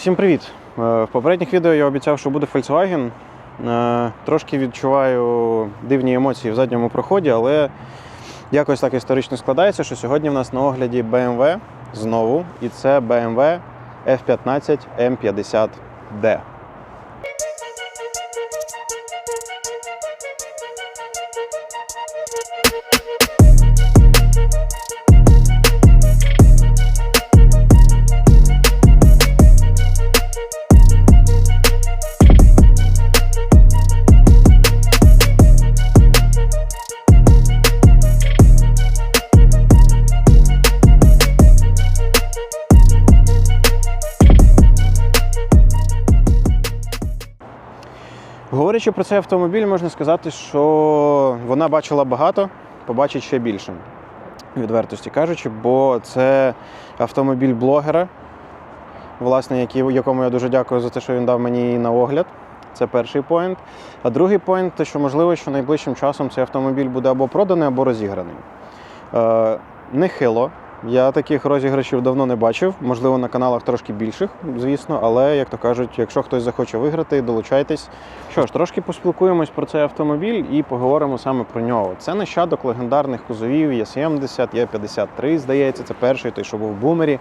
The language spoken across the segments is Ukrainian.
Всім привіт! Е, В попередніх відео я обіцяв, що буде Volkswagen. Е, Трошки відчуваю дивні емоції в задньому проході, але якось так історично складається, що сьогодні в нас на огляді BMW знову, і це BMW F15 M50D. Говорячи про цей автомобіль, можна сказати, що вона бачила багато, побачить ще більше, відвертості кажучи, бо це автомобіль блогера, власне, якому я дуже дякую за те, що він дав мені на огляд. Це перший поінт. А другий поінт, що можливо, що найближчим часом цей автомобіль буде або проданий, або розіграний. Е, нехило. Я таких розіграшів давно не бачив, можливо, на каналах трошки більших, звісно, але, як то кажуть, якщо хтось захоче виграти, долучайтесь. Що ж, трошки поспілкуємось про цей автомобіль і поговоримо саме про нього. Це нащадок легендарних кузовів Є70, Є53, здається, це перший той, що був в бумері.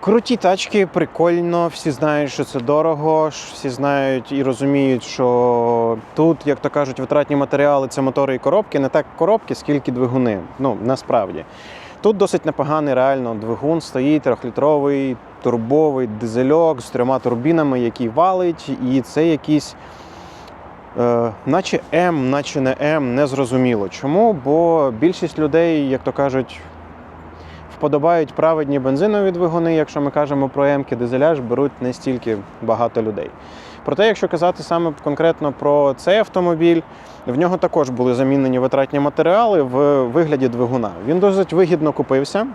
Круті тачки, прикольно, всі знають, що це дорого, всі знають і розуміють, що тут, як то кажуть, витратні матеріали це мотори і коробки, не так коробки, скільки двигуни. Ну, насправді. Тут досить непоганий реально двигун стоїть, трьохлітровий, турбовий дизельок з трьома турбінами, який валить, і це якийсь. Е, наче М, наче не М, не зрозуміло. Чому? Бо більшість людей, як то кажуть, вподобають праведні бензинові двигуни, якщо ми кажемо про М-ки, дизеля ж беруть не стільки багато людей. Проте, якщо казати саме конкретно про цей автомобіль, в нього також були замінені витратні матеріали в вигляді двигуна. Він досить вигідно купився.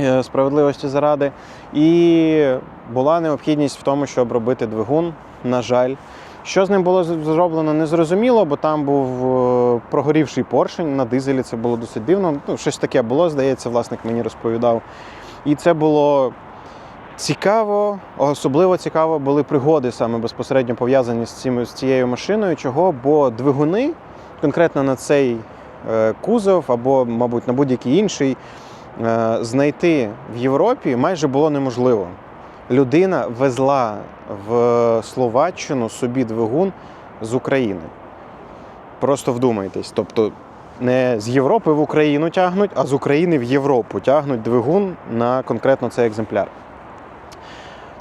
е, Справедливості заради, і була необхідність в тому, щоб робити двигун. На жаль, що з ним було зроблено, незрозуміло, бо там був е, прогорівший поршень на дизелі. Це було досить дивно. Ну, щось таке було, здається, власник мені розповідав. І це було цікаво, особливо цікаво були пригоди саме безпосередньо пов'язані з, цим, з цією машиною. Чого? Бо двигуни, конкретно на цей е, кузов або, мабуть, на будь-який інший, е, знайти в Європі майже було неможливо. Людина везла в Словаччину собі двигун з України. Просто вдумайтесь. Тобто не з Європи в Україну тягнуть, а з України в Європу тягнуть двигун на конкретно цей екземпляр.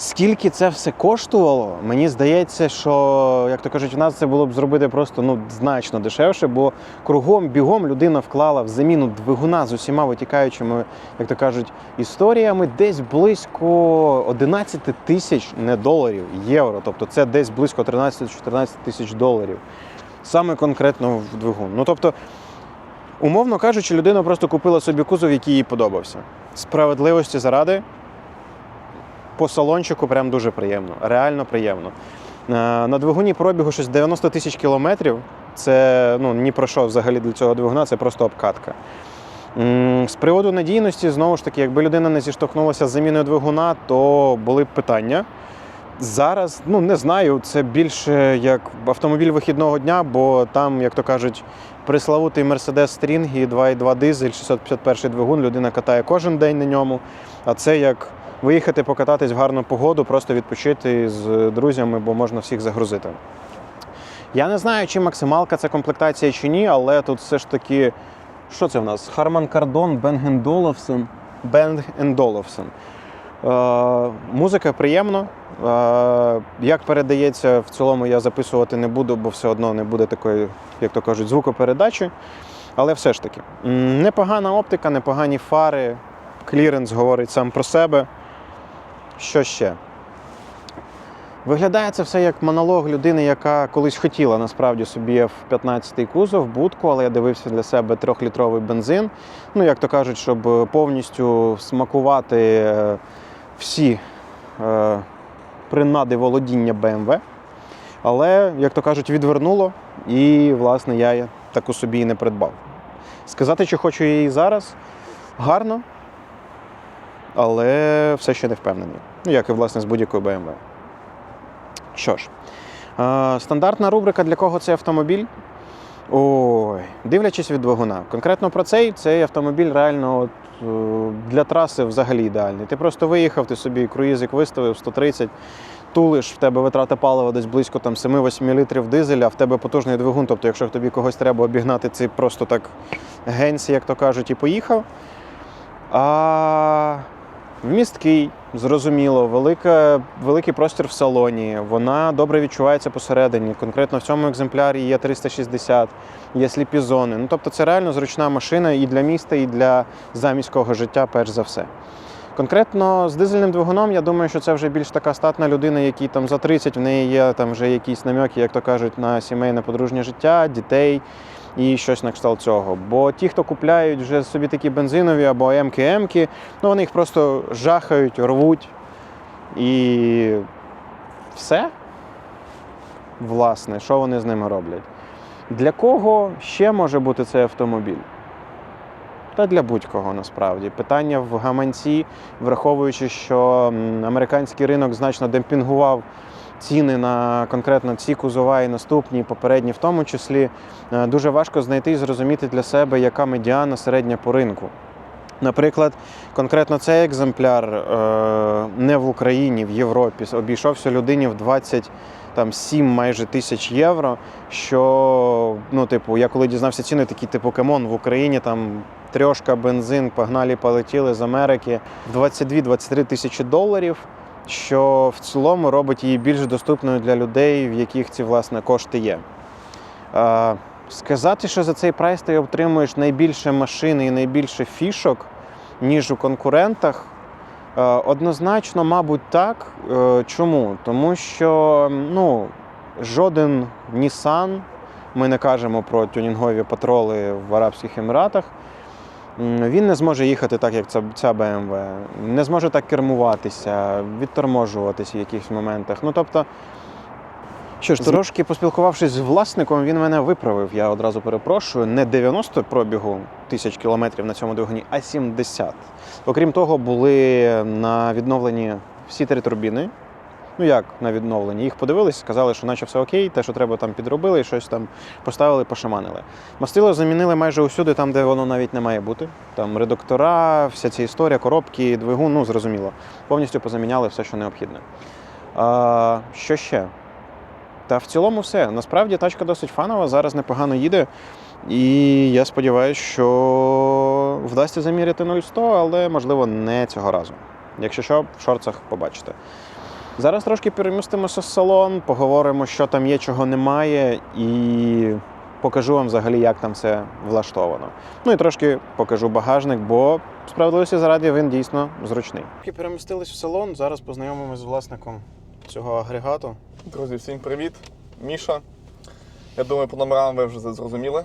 Скільки це все коштувало, мені здається, що, як то кажуть, у нас це було б зробити просто ну, значно дешевше, бо кругом бігом людина вклала в заміну двигуна з усіма витікаючими, як то кажуть, історіями десь близько 11 тисяч не доларів, євро. Тобто це десь близько 13-14 тисяч доларів. Саме конкретно в двигун. Ну тобто, умовно кажучи, людина просто купила собі кузов, який їй подобався. Справедливості заради по салончику прям дуже приємно, реально приємно. Е, На двигуні пробігу щось 90 тисяч кілометрів. Це ну, ні про що взагалі для цього двигуна, це просто обкатка. З приводу надійності, знову ж таки, якби людина не зіштовхнулася з заміною двигуна, то були б питання. Зараз, ну не знаю, це більше як автомобіль вихідного дня, бо там, як то кажуть, приславутий Mercedes String і 2.2 дизель, 651 двигун, людина катає кожен день на ньому. А це як виїхати покататись в гарну погоду, просто відпочити з друзями, бо можна всіх загрузити. Я не знаю, чи максималка це комплектація чи ні, але тут все ж таки. Що це в нас? Харман Кардон, Бенген Доловсон. Бенг Доловсон. Е, музика приємно. Е, як передається, в цілому я записувати не буду, бо все одно не буде такої, як то кажуть, звукопередачі. Але все ж таки, непогана оптика, непогані фари, кліренс говорить сам про себе. Що ще? Виглядає це все як монолог людини, яка колись хотіла насправді собі F-15 кузов, будку, але я дивився для себе трьохлітровий бензин. Ну, як то кажуть, щоб повністю смакувати е, всі е, принади володіння BMW. Але, як то кажуть, відвернуло, і, власне, я таку собі і не придбав. Сказати, чи хочу її зараз, гарно. Але все ще не впевнений. Ну, як і власне з будь-якою BMW. Що ж, е, стандартна рубрика для кого цей автомобіль? Ой, дивлячись від двигуна. Конкретно про цей, цей автомобіль реально от, е, для траси взагалі ідеальний. Ти просто виїхав, ти собі круїзик виставив 130, тулиш, в тебе витрата палива десь близько там 7-8 літрів дизеля, а в тебе потужний двигун. Тобто, якщо тобі когось треба обігнати, це просто так генсі, як то кажуть, і поїхав. А вмісткий, зрозуміло, велика, великий простір в салоні, вона добре відчувається посередині. Конкретно в цьому екземплярі є 360, є сліпі зони. Ну, тобто це реально зручна машина і для міста, і для заміського життя, перш за все. Конкретно з дизельним двигуном, я думаю, що це вже більш така статна людина, якій там за 30 в неї є там вже якісь намеки, як то кажуть, на сімейне подружнє життя, дітей і щось на кшталт цього. Бо ті, хто купляють вже собі такі бензинові або МК-М-ки, ну вони їх просто жахають, рвуть і все. Власне, що вони з ними роблять? Для кого ще може бути цей автомобіль? Та для будь-кого насправді. Питання в гаманці, враховуючи, що американський ринок значно демпінгував ціни на конкретно ці кузова і наступні, і попередні в тому числі, е, дуже важко знайти і зрозуміти для себе, яка медіана середня по ринку. Наприклад, конкретно цей екземпляр е, не в Україні, в Європі обійшовся людині в 27 майже тисяч євро. Що, ну, типу, я коли дізнався ціни, такі типу Камон в Україні там трьошка, бензин, погнали, полетіли з Америки в 22-23 тисячі доларів. Що в цілому робить її більш доступною для людей, в яких ці власне кошти є. Сказати, що за цей прайс ти отримуєш найбільше машин і найбільше фішок, ніж у конкурентах. Однозначно, мабуть, так. Е, Чому? Тому що ну, жоден Nissan, ми не кажемо про тюнінгові патроли в Арабських Еміратах, він не зможе їхати так, як ця, ця BMW, не зможе так кермуватися, відторможуватися в якихось моментах. Ну, тобто, що ж, трошки поспілкувавшись з власником, він мене виправив. Я одразу перепрошую. Не 90 пробігу тисяч кілометрів на цьому двигуні, а 70. Окрім того, були на відновленні всі три турбіни. Ну як на відновленні? Їх подивились, сказали, що наче все окей, те, що треба, там підробили, щось там поставили, пошаманили. Мастило замінили майже усюди, там, де воно навіть не має бути. Там редуктора, вся ця історія, коробки, двигун, ну зрозуміло. Повністю позаміняли все, що необхідне. А, що ще? Та в цілому все. Насправді тачка досить фанова, зараз непогано їде. І я сподіваюся, що вдасться заміряти 0,100, але можливо не цього разу. Якщо що, в шорцах побачите. Зараз трошки перемістимося в салон, поговоримо, що там є, чого немає, і покажу вам взагалі, як там все влаштовано. Ну і трошки покажу багажник, бо справедливості заради він дійсно зручний. Перемістились в салон. Зараз познайомимося з власником цього агрегату. Друзі, всім привіт! Міша. Я думаю, по номерам ви вже зрозуміли.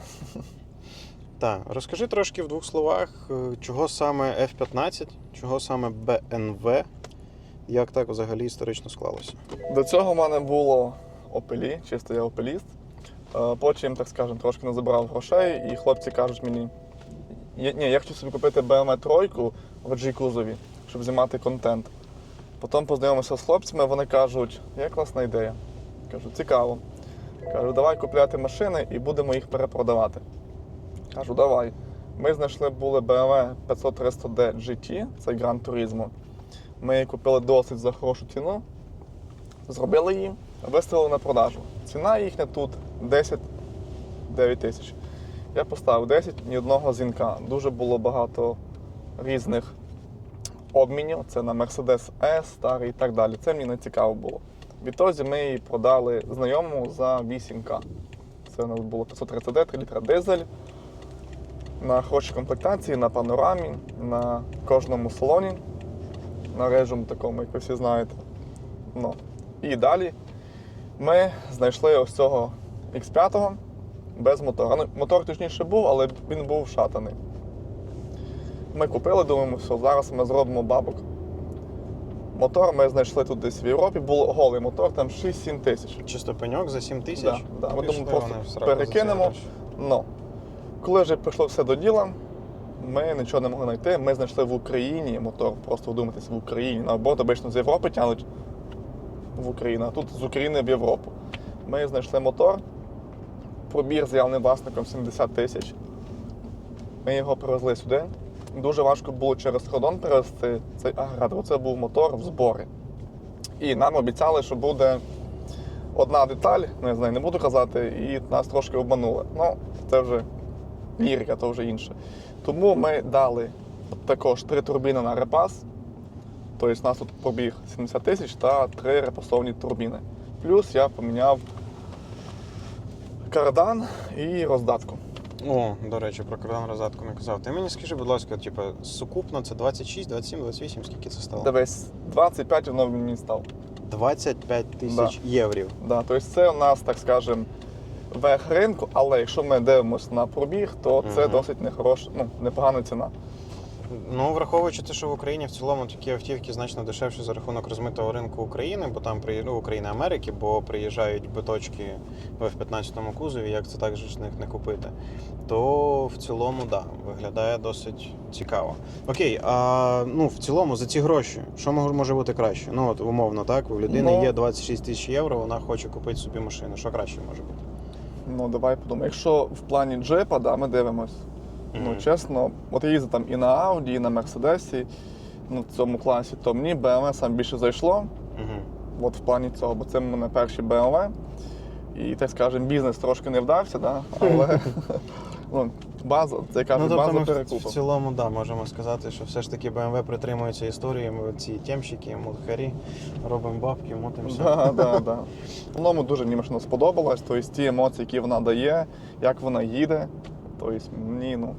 Так, розкажи трошки в двох словах, е, чого саме F-15, чого саме BNV, як так взагалі історично склалося. До цього в мене було опелі, чисто я опеліст. Е, Потім, так скажемо, трошки назабирав грошей, і хлопці кажуть мені: «Я- ні, я хочу собі купити BMW тройку в G-кузові, щоб знімати контент. Потім познайомився з хлопцями, вони кажуть, є класна ідея. Кажу, цікаво. Кажу, давай купляти машини і будемо їх перепродавати. Кажу, давай. Ми знайшли були BMW 500-300D GT, це Gran Turismo. Ми її купили досить за хорошу ціну. Зробили її, виставили на продажу. Ціна їхня тут 10 9 тисяч. Я поставив 10, ні одного дзвінка. Дуже було багато різних обмінів. Це на Mercedes S, старий і так далі. Це мені не цікаво було. Відтоді ми її продали знайомому за 8К. Це у нас було 530D, 3 літра дизель. На хорошій комплектації, на панорамі, на кожному салоні, на режиму такому, як ви всі знаєте. Ну. І далі ми знайшли ось цього X5 без мотора. Ну, мотор точніше був, але він був шатаний. Ми купили, думаємо, що зараз ми зробимо бабок. Мотор ми знайшли тут десь в Європі, був голий мотор, там 6-7 тисяч. Чисто пеньок за 7 тисяч. Да, да. Ми думаємо, просто перекинемо. Ну, коли вже пішло все до діла, ми нічого не могли знайти. Ми знайшли в Україні мотор, просто вдумайтесь, в Україні. Наоборот, обично з Європи тягнуть в Україну, а тут з України в Європу. Ми знайшли мотор, пробір з явним власником 70 тисяч. Ми його привезли сюди. Дуже важко було через кордон перевезти цей агрегатор. Це був мотор в зборі. І нам обіцяли, що буде одна деталь, ну я знаю, не буду казати, і нас трошки обманули. Ну, це вже лірика, то вже інше. Тому ми дали також три турбіни на репас. Тобто у нас тут побіг 70 тисяч та три репасовні турбіни. Плюс я поміняв кардан і роздатку. О, до речі, про кардан розетку не казав. Ти мені скажи, будь ласка, типу, сукупно це 26, 27, 28, скільки це стало? Дивись, 25 воно мені став. 25 тисяч єврів. Да, тобто це у нас, так скажемо, верх ринку, але якщо ми дивимося на пробіг, то це Мгм. досить нехороша, ну, непогана ціна. Ну, враховуючи те, що в Україні в цілому такі автівки значно дешевші за рахунок розмитого ринку України, бо там приї- ну, України Америки, бо приїжджають биточки в F-15 кузові, як це так же ж них не купити. То в цілому, да, виглядає досить цікаво. Окей, а ну в цілому за ці гроші, що мож- може бути краще? Ну от умовно, так, у людини Ну- є 26 тисяч євро, вона хоче купити собі машину. Що краще може бути? Ну, давай подумаємо. Якщо в плані джипа, да, ми дивимось. Ну, чесно, от я їздив там і на Audi, і на Мерседесі, ну, в цьому класі, то мені BMW сам більше зайшло. Мгм. От в плані цього, бо це в мене перші BMW. І, так скажемо, бізнес трошки не вдався, да? але ну, база, це Ну, кажуть, тобто база перекупу. в, цілому, да, можемо сказати, що все ж таки BMW притримується історії, ми ці темщики, мудхарі, робимо бабки, мутимося. Да, да, да. Воно дуже мені машина сподобалась, тобто ті емоції, які вона дає, як вона їде. Тобто мені ну,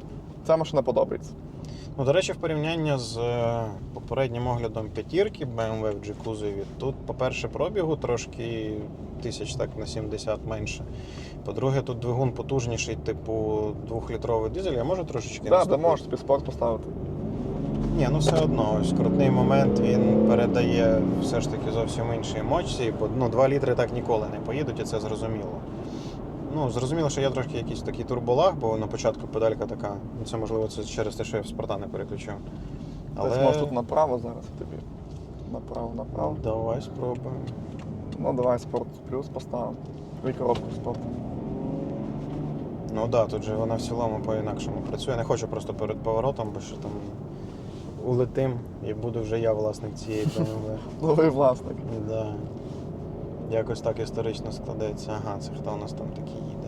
ця машина подобається. Ну, до речі, в порівнянні з е, попереднім оглядом п'ятірки BMW в G-кузові, тут, по-перше, пробігу трошки тисяч так на 70 менше. По-друге, тут двигун потужніший, типу двохлітровий дизель, я можу трошечки Так, да, наступити? можеш собі спорт поставити. Ні, ну все одно, ось крутний момент він передає все ж таки зовсім інші емоції, бо ну, 2 літри так ніколи не поїдуть, і це зрозуміло. Ну, зрозуміло, що я трошки якийсь такий турболаг, бо на початку педалька така. Ну, це можливо це через те, що я в спорта не переключив. Але... Можеш тут направо зараз тобі. Направо, направо. Давай спробуємо. Ну давай спорт плюс поставимо. І коробку спорт. Ну так, да, тут же вона в цілому по-інакшому працює. Не хочу просто перед поворотом, бо що там улетим і буду вже я власник цієї BMW. Новий власник. Да. Якось так історично складеться. Ага, це хто у нас там такий їде.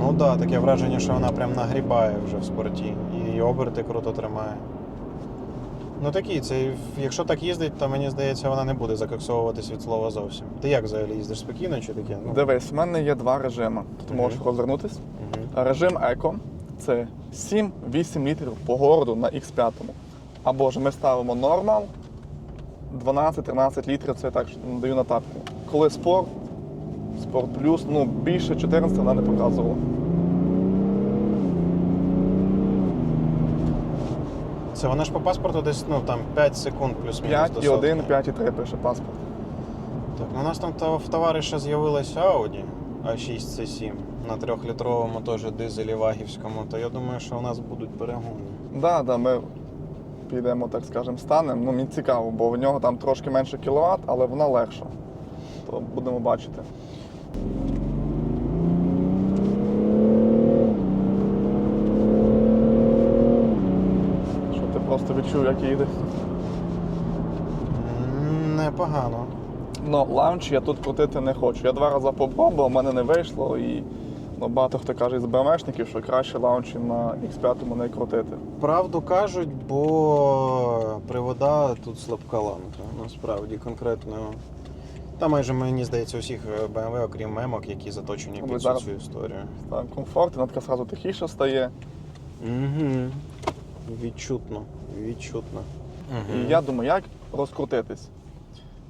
Ну так, да, таке враження, що вона прям нагрібає вже в спорті. І оберти круто тримає. Ну такі, це якщо так їздить, то мені здається, вона не буде закоксовуватись від слова зовсім. Ти як взагалі їздиш спокійно чи таке? Ну, Дивись, в мене є два режими. Мгм. можеш розвернутись. Мгм. Режим еко це 7-8 літрів по городу на X5. Або ж ми ставимо нормал 12-13 літрів, це я так даю на тапку. Коли спорт, спорт плюс, ну більше 14 вона не показувала. Це вона ж по паспорту десь ну, там 5 секунд плюс-мінус. 5 до і 1, 5 і 3 пише паспорт. Так, ну, у нас там то- в товариша з'явилася Audi A6 C7 на трьохлітровому теж дизелі вагівському, то я думаю, що у нас будуть перегони. Да, да, ми підемо, так скажемо, станемо. Ну, мені цікаво, бо в нього там трошки менше кіловат, але вона легша. То будемо бачити. Що ти просто відчув, як їде. Непогано. Ну, лаунч я тут крутити не хочу. Я два рази попробував, в мене не вийшло. І багато хто каже з БМшників, що краще лаунчі на X5 не крутити. Правду кажуть, бо привода тут слабка ланка. Насправді конкретно. Та майже мені здається, усіх е, BMW, окрім мемок, які заточені Ну, під зараз- цю історію. Там комфорт, вона така зразу тихіше стає. Угу. Відчутно. Відчутно. І я думаю, як розкрутитись.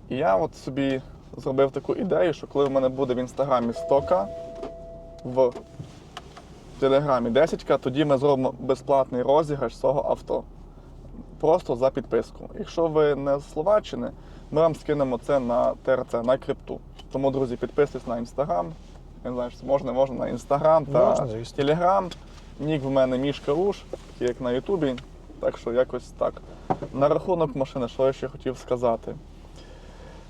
І я от собі зробив таку ідею, що коли в мене буде в інстаграмі 100к, в телеграмі 10к, тоді ми зробимо безплатний розіграш цього авто. Просто за підписку. Якщо ви не з Словаччини, ми вам скинемо це на ТРЦ, на крипту. Тому, друзі, підписуйтесь на інстаграм, Я не знаю, це можна, можна на інстаграм та телеграм. Нік в мене Мішка Руш, як на Ютубі. Так що якось так. На рахунок машини, що я ще хотів сказати.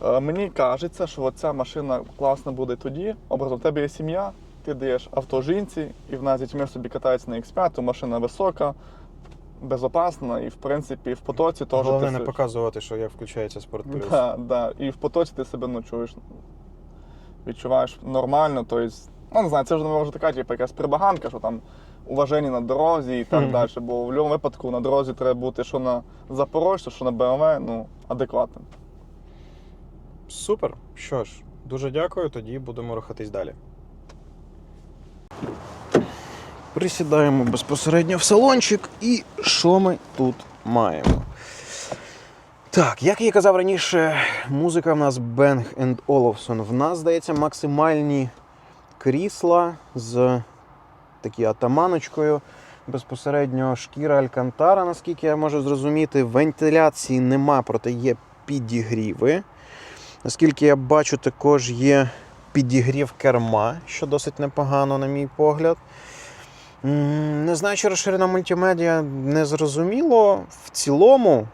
Е, Мені кажеться, що ця машина класна буде тоді. Образом, в тебе є сім'я, ти даєш авто жінці, і вона з дітьми собі катається на X5, машина висока, безопасна, і в принципі в потоці теж Головне ти не показувати, що як включається спорт плюс. Да, да. І в потоці ти себе ну, чуєш, відчуваєш нормально. Тобто, ну не знаю, це вже не може така, типу, якась прибаганка, що там уваження на дорозі і так Мгм. далі. Бо в будь-якому випадку на дорозі треба бути що на Запорожця, що на БМВ, ну, адекватним. Супер. Що ж, дуже дякую. Тоді будемо рухатись далі. Присідаємо безпосередньо в салончик. І що ми тут маємо? Так, як я казав раніше, музика в нас Bang Olufsen. В нас, здається, максимальні крісла з такі атаманочкою. Безпосередньо шкіра Алькантара, наскільки я можу зрозуміти. Вентиляції нема, проте є підігріви. Наскільки я бачу, також є підігрів керма, що досить непогано, на мій погляд. Не знаю, чи розширена мультимедіа не зрозуміло. В цілому,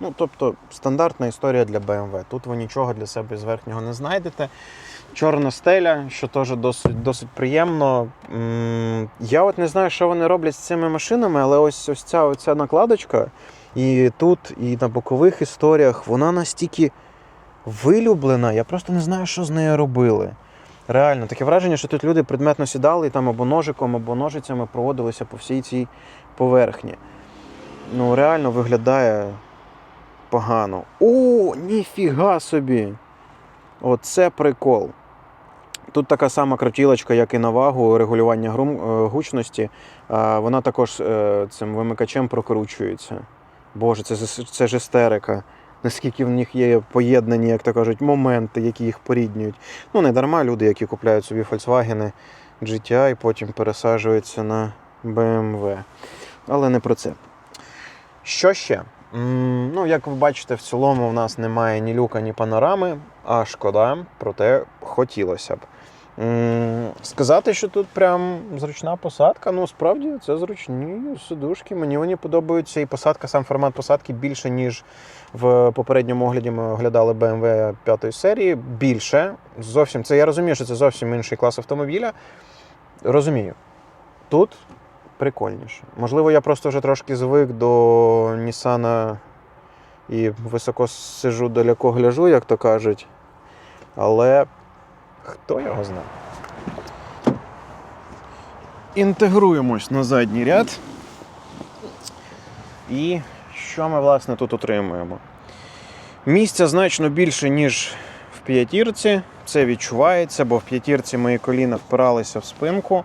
ну, тобто, стандартна історія для BMW. Тут ви нічого для себе з верхнього не знайдете. Чорна стеля, що теж досить, досить приємно. Я от не знаю, що вони роблять з цими машинами, але ось, ось ця оця накладочка, і тут, і на бокових історіях, вона настільки вилюблена. Я просто не знаю, що з нею робили. Реально, таке враження, що тут люди предметно сідали і там або ножиком, або ножицями проводилися по всій цій поверхні. Ну, реально виглядає погано. О, ніфіга собі! Оце прикол. Тут така сама крутілочка, як і на вагу, регулювання е, гучності. Вона також е, цим вимикачем прокручується. Боже, це, це ж істерика. Наскільки в них є поєднані, як то кажуть, моменти, які їх поріднюють. Ну, не дарма люди, які купляють собі Volkswagen GTI потім пересаджуються на BMW. Але не про це. Що ще? Ну, як ви бачите, в цілому в нас немає ні люка, ні панорами, а шкода, проте хотілося б. Сказати, що тут прям зручна посадка, ну справді це зручні сидушки. Мені вони подобаються. І посадка, сам формат посадки більше, ніж в попередньому огляді ми оглядали BMW 5 серії. Більше. Зовсім це я розумію, що це зовсім інший клас автомобіля. Розумію. Тут прикольніше. Можливо, я просто вже трошки звик до Нісана і високо сижу, далеко гляжу, як то кажуть. Але хто його знає. Інтегруємось на задній ряд. І що ми, власне, тут отримуємо? Місця значно більше, ніж в п'ятірці. Це відчувається, бо в п'ятірці мої коліна впиралися в спинку.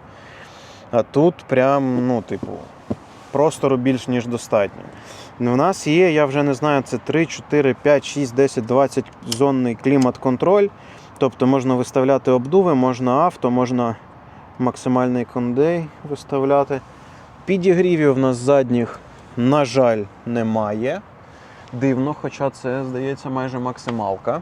А тут прям, ну, типу, простору більш ніж достатньо. Ну, У нас є, я вже не знаю, це 3, 4, 5, 6, 10, 20 зонний клімат-контроль. Тобто можна виставляти обдуви, можна авто, можна максимальний кондей виставляти. Підігрівів в нас задніх, на жаль, немає. Дивно, хоча це, здається, майже максималка.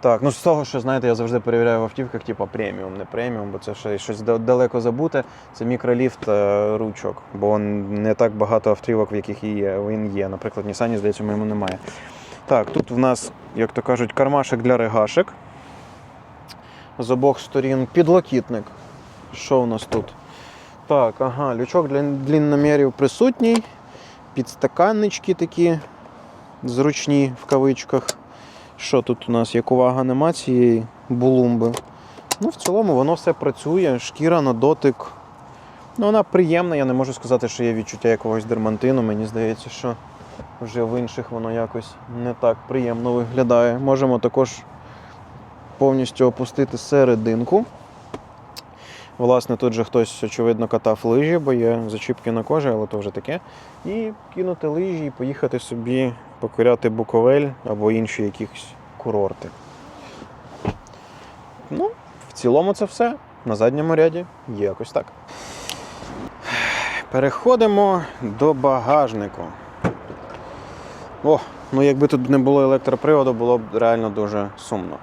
Так, ну з того, що знаєте, я завжди перевіряю в автівках, типу преміум, не преміум, бо це ще щось далеко забуте. Це мікроліфт е, ручок, бо не так багато автівок, в яких є, він є. Наприклад, Nissan, здається, в моєму немає. Так, тут в нас, як то кажуть, кармашек для регашек. З обох сторін підлокітник. Що у нас тут? Так, ага, лючок для длінномірів присутній. Підстаканнички такі зручні в кавичках. Що тут у нас? Як увага нема цієї булумби. Ну, в цілому воно все працює, шкіра на дотик. Ну, вона приємна, я не можу сказати, що є відчуття якогось дермантину. Мені здається, що вже в інших воно якось не так приємно виглядає. Можемо також повністю опустити серединку. Власне, тут же хтось, очевидно, катав лижі, бо є зачіпки на кожі, але то вже таке. І кинути лижі і поїхати собі покоряти Буковель або інші якісь курорти. Ну, в цілому це все. На задньому ряді є якось так. Переходимо до багажнику. О, ну якби тут не було електроприводу, було б реально дуже сумно.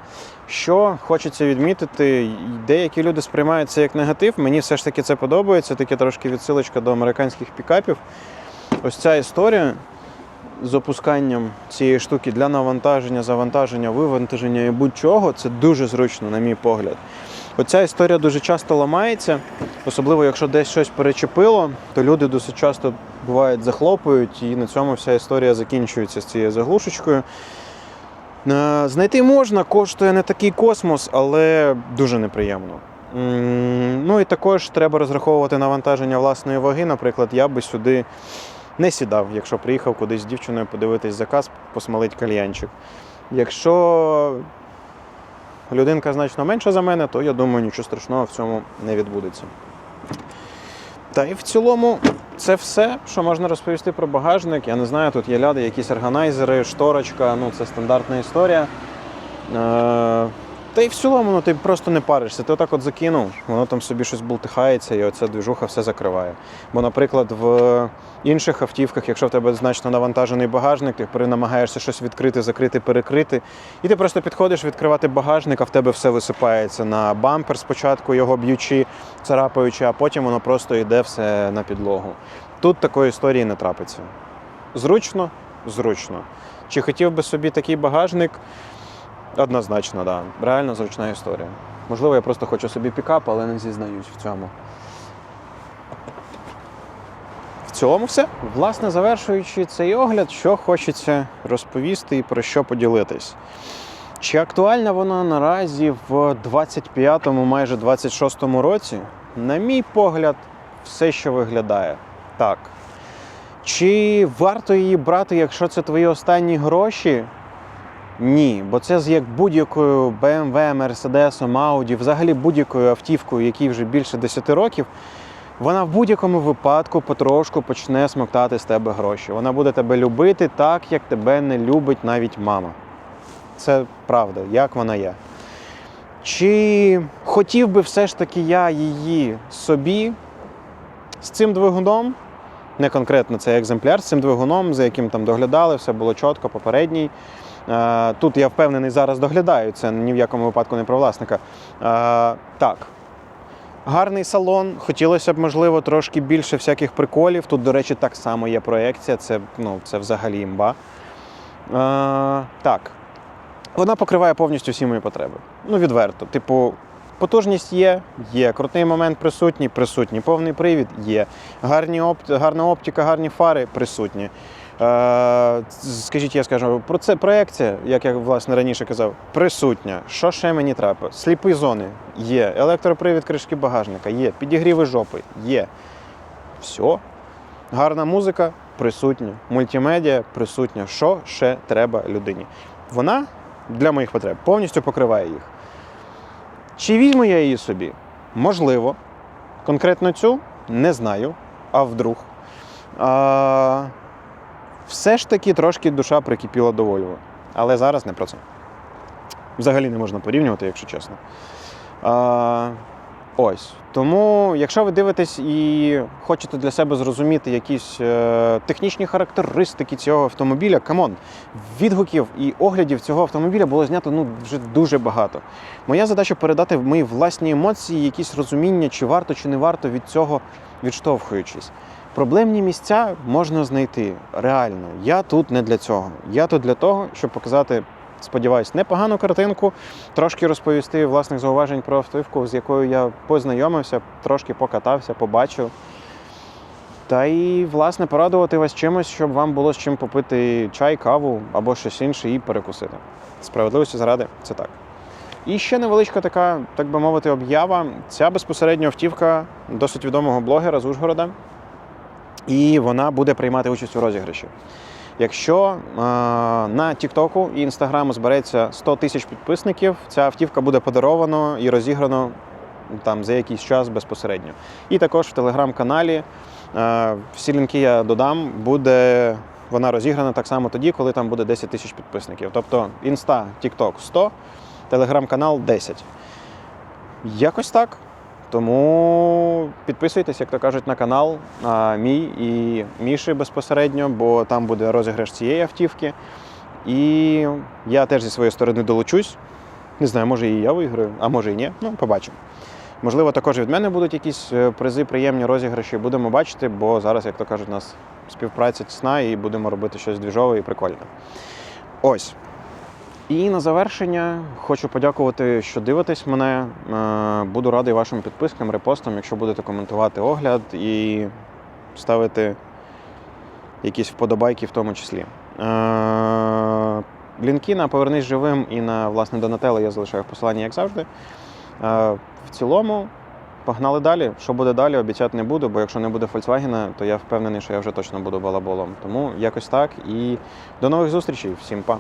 Що хочеться відмітити, деякі люди сприймають це як негатив. Мені все ж таки це подобається. Таке трошки відсилочка до американських пікапів. Ось ця історія з опусканням цієї штуки для навантаження, завантаження, вивантаження і будь-чого це дуже зручно, на мій погляд. Оця історія дуже часто ламається, особливо якщо десь щось перечепило, то люди досить часто бувають захлопують, і на цьому вся історія закінчується з цією заглушечкою. Е, Знайти можна, коштує не такий космос, але дуже неприємно. Ну і також треба розраховувати навантаження власної ваги. Наприклад, я би сюди не сідав, якщо приїхав кудись з дівчиною подивитись заказ, посмалить кальянчик. Якщо людинка значно менша за мене, то я думаю, нічого страшного в цьому не відбудеться. Та і в цілому це все, що можна розповісти про багажник. Я не знаю, тут є ляди, якісь органайзери, шторочка, ну це стандартна історія. Та й в цілому ну, ти просто не паришся. Ти отак от закинув, воно там собі щось бултихається, і оця двіжуха все закриває. Бо, наприклад, в інших автівках, якщо в тебе значно навантажений багажник, ти намагаєшся щось відкрити, закрити, перекрити, і ти просто підходиш відкривати багажник, а в тебе все висипається на бампер спочатку, його б'ючи, царапаючи, а потім воно просто йде все на підлогу. Тут такої історії не трапиться. Зручно, зручно. Чи хотів би собі такий багажник? Однозначно, так. Да. Реально зручна історія. Можливо, я просто хочу собі пікап, але не зізнаюсь в цьому. В цілому все. Власне, завершуючи цей огляд, що хочеться розповісти і про що поділитись. Чи актуальна вона наразі в 25-му, майже 26-му році? На мій погляд, все, що виглядає так. Чи варто її брати, якщо це твої останні гроші? Ні, бо це з як будь-якою BMW, Mercedes, Audi, взагалі будь-якою автівкою, якій вже більше 10 років, вона в будь-якому випадку потрошку почне смоктати з тебе гроші. Вона буде тебе любити так, як тебе не любить навіть мама. Це правда, як вона є. Чи хотів би все ж таки я її собі з цим двигуном? Не конкретно цей екземпляр з цим двигуном, за яким там доглядали, все було чітко, попередній. Е, Тут я впевнений, зараз доглядаю, це ні в якому випадку не про власника. Е, Так. Гарний салон, хотілося б, можливо, трошки більше всяких приколів. Тут, до речі, так само є проекція, це, ну, це взагалі імба. Е, Так. Вона покриває повністю всі мої потреби. Ну, відверто. Типу, потужність є, є. Крутий момент присутній, присутній. Повний привід є. Гарні опт... Гарна оптика, гарні фари присутні. Е, скажіть, я скажу, про це проекція, як я власне раніше казав, присутня. Що ще мені треба? Сліпі зони є. Електропривід кришки багажника є. Підігріви жопи є. Все. Гарна музика присутня. Мультимедіа присутня. Що ще треба людині? Вона для моїх потреб повністю покриває їх. Чи візьму я її собі? Можливо. Конкретно цю не знаю, а вдруг. А, все ж таки трошки душа прикипіла до Volvo. Але зараз не про це. Взагалі не можна порівнювати, якщо чесно. А, ось. Тому, якщо ви дивитесь і хочете для себе зрозуміти якісь е, технічні характеристики цього автомобіля, камон, відгуків і оглядів цього автомобіля було знято ну, вже дуже багато. Моя задача передати мої власні емоції, якісь розуміння, чи варто, чи не варто від цього відштовхуючись. Проблемні місця можна знайти реально. Я тут не для цього. Я тут для того, щоб показати, сподіваюсь, непогану картинку, трошки розповісти власних зауважень про автівку, з якою я познайомився, трошки покатався, побачив. Та і, власне, порадувати вас чимось, щоб вам було з чим попити чай, каву або щось інше і перекусити. Справедливості заради, це так. І ще невеличка така, так би мовити, об'ява. Ця безпосередньо автівка досить відомого блогера з Ужгорода і вона буде приймати участь у розіграші. Якщо е, на Тіктоку і Інстаграму збереться 100 тисяч підписників, ця автівка буде подаровано і розіграно там за якийсь час безпосередньо. І також в телеграм-каналі е, всі лінки я додам, буде вона розіграна так само тоді, коли там буде 10 тисяч підписників. Тобто інста, Тікток 100, телеграм-канал 10. Якось так. Тому підписуйтесь, як то кажуть, на канал а, мій і Міші безпосередньо, бо там буде розіграш цієї автівки. І я теж зі своєї сторони долучусь. Не знаю, може і я виграю, а може і ні. Ну, побачимо. Можливо, також від мене будуть якісь е, призи, приємні розіграші. Будемо бачити, бо зараз, як то кажуть, у нас співпраця тісна і будемо робити щось двіжове і прикольне. Ось. І на завершення хочу подякувати, що дивитесь мене. Е, Буду радий вашим підпискам, репостам, якщо будете коментувати огляд і ставити якісь вподобайки в тому числі. Е, Лінки на Повернись живим і на власне Донателло я залишаю в посиланні, як завжди. Е, В цілому, погнали далі. Що буде далі, обіцяти не буду, бо якщо не буде Volkswagen, то я впевнений, що я вже точно буду балаболом. Тому якось так. І до нових зустрічей. Всім па.